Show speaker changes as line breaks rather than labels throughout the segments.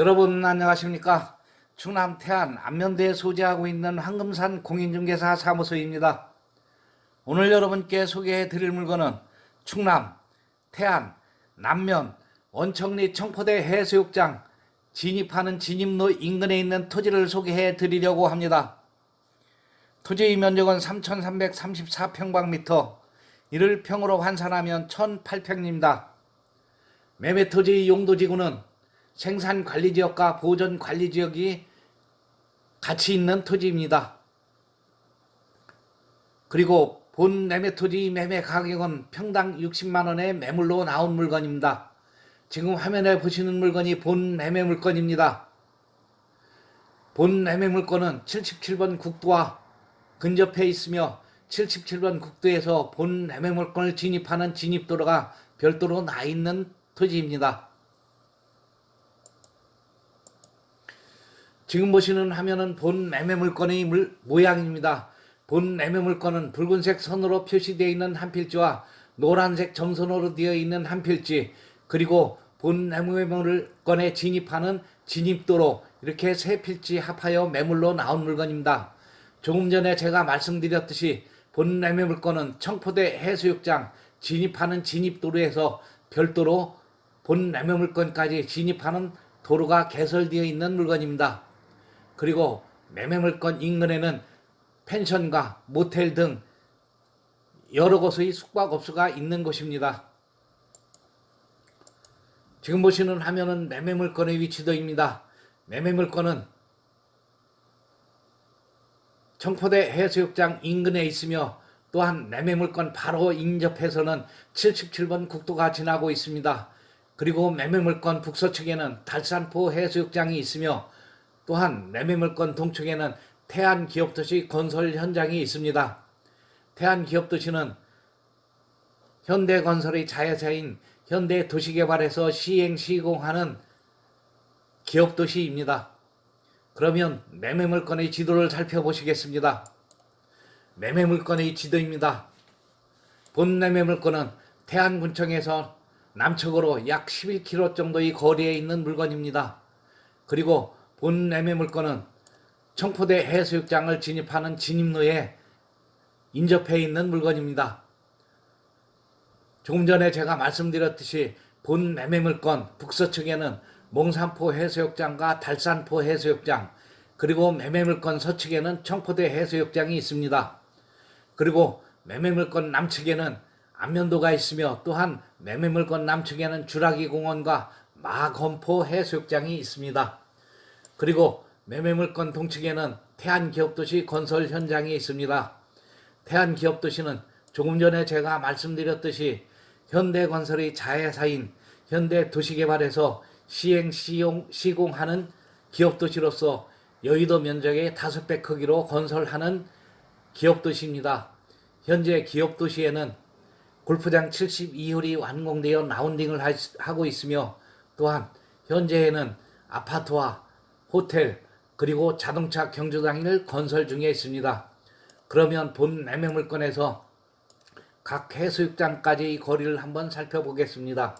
여러분 안녕하십니까? 충남 태안 안면대에 소재하고 있는 황금산 공인중개사 사무소입니다. 오늘 여러분께 소개해 드릴 물건은 충남 태안 남면 원청리 청포대 해수욕장 진입하는 진입로 인근에 있는 토지를 소개해 드리려고 합니다. 토지의 면적은 3,334평방미터, 이를 평으로 환산하면 1,008평입니다. 매매 토지 용도지구는 생산 관리 지역과 보존 관리 지역이 같이 있는 토지입니다. 그리고 본 매매 토지 매매 가격은 평당 60만 원의 매물로 나온 물건입니다. 지금 화면에 보시는 물건이 본 매매 물건입니다. 본 매매 물건은 77번 국도와 근접해 있으며 77번 국도에서 본 매매 물건을 진입하는 진입도로가 별도로 나 있는 토지입니다. 지금 보시는 화면은 본 매매 물건의 물- 모양입니다. 본 매매 물건은 붉은색 선으로 표시되어 있는 한 필지와 노란색 점선으로 되어 있는 한 필지, 그리고 본 매매 물건에 진입하는 진입도로 이렇게 세 필지 합하여 매물로 나온 물건입니다. 조금 전에 제가 말씀드렸듯이 본 매매 물건은 청포대 해수욕장 진입하는 진입도로에서 별도로 본 매매 물건까지 진입하는 도로가 개설되어 있는 물건입니다. 그리고 매매물건 인근에는 펜션과 모텔 등 여러 곳의 숙박업소가 있는 곳입니다. 지금 보시는 화면은 매매물건의 위치도입니다. 매매물건은 청포대 해수욕장 인근에 있으며 또한 매매물건 바로 인접해서는 77번 국도가 지나고 있습니다. 그리고 매매물건 북서측에는 달산포 해수욕장이 있으며 또한 매매물건 동쪽에는 태안 기업도시 건설 현장이 있습니다. 태안 기업도시는 현대건설의 자회사인 현대도시개발에서 시행 시공하는 기업도시입니다. 그러면 매매물건의 지도를 살펴보시겠습니다. 매매물건의 지도입니다. 본 매매물건은 태안군청에서 남측으로 약 11km 정도의 거리에 있는 물건입니다. 그리고 본 매매물건은 청포대 해수욕장을 진입하는 진입로에 인접해 있는 물건입니다. 조금 전에 제가 말씀드렸듯이 본 매매물건 북서측에는 몽산포 해수욕장과 달산포 해수욕장 그리고 매매물건 서측에는 청포대 해수욕장이 있습니다. 그리고 매매물건 남측에는 안면도가 있으며 또한 매매물건 남측에는 주라기 공원과 마건포 해수욕장이 있습니다. 그리고 매매물건 동측에는 태안기업도시 건설 현장이 있습니다. 태안기업도시는 조금 전에 제가 말씀드렸듯이 현대건설의 자회사인 현대도시개발에서 시행 시용, 시공하는 기업도시로서 여의도 면적의 5배 크기로 건설하는 기업도시입니다. 현재 기업도시에는 골프장 72홀이 완공되어 라운딩을 하- 하고 있으며 또한 현재에는 아파트와 호텔 그리고 자동차 경주장을 건설 중에 있습니다. 그러면 본 매매물건에서 각 해수욕장까지의 거리를 한번 살펴보겠습니다.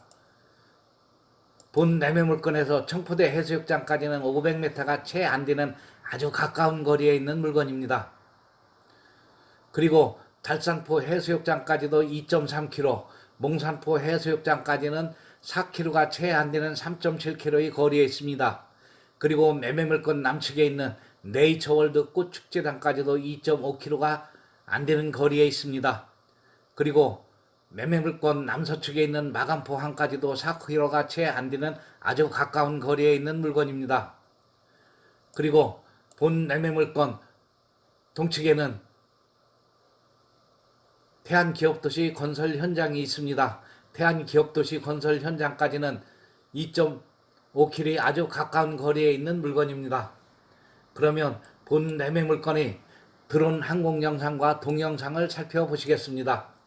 본 매매물건에서 청포대 해수욕장까지는 500m가 채 안 되는 아주 가까운 거리에 있는 물건입니다. 그리고 달산포 해수욕장까지도 2.3km, 몽산포 해수욕장까지는 4km가 채 안 되는 3.7km의 거리에 있습니다. 그리고 매매물건 남측에 있는 네이처월드 꽃축제장까지도 2.5km가 안 되는 거리에 있습니다. 그리고 매매물건 남서측에 있는 마감포 항까지도 4km가 채 안 되는 아주 가까운 거리에 있는 물건입니다. 그리고 본 매매물건 동측에는 태안기업도시 건설 현장이 있습니다. 태안기업도시 건설 현장까지는 2.5km 아주 가까운 거리에 있는 물건입니다. 그러면 본 매매 물건의 드론 항공 영상과 동영상을 살펴보시겠습니다.